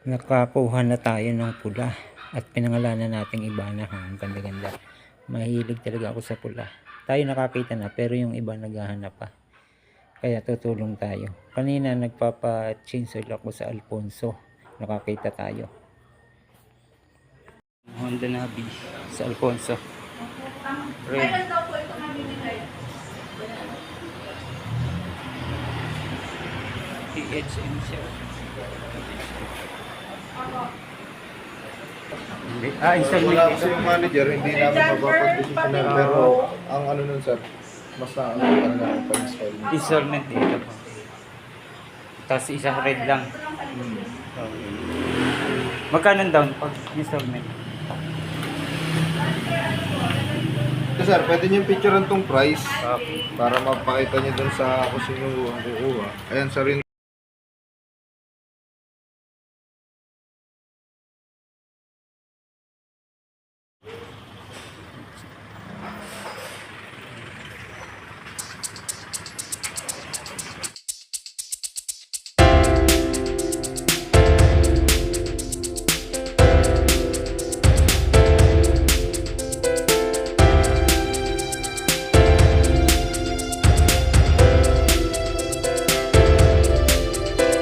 Nakakuha na tayo ng pula at pinangalanan nating iba na ang ganda-ganda. Mahilig talaga ako sa pula. Tayo nakakita na pero yung iba naghahanap pa. Kaya tutulong tayo. Kanina nagpapa-change oil ako sa Alfonso. Nakakita tayo. Honda Navi sa Alfonso. Red. Kailan daw po ito nabibigay? THM siya. Ah, installment Wala ito. kasi yung manager, hindi namin mapapag-decisionan. Pero ang ano nun sir, basta ano talaga ang pag-install. Installment dito po. Tapos isang red lang. Okay. Magkano down pag installment? So sir, pwede niyo picturean tong price Okay. para mapakita niyo dun sa kung sino ang kukuha. Ayan sir,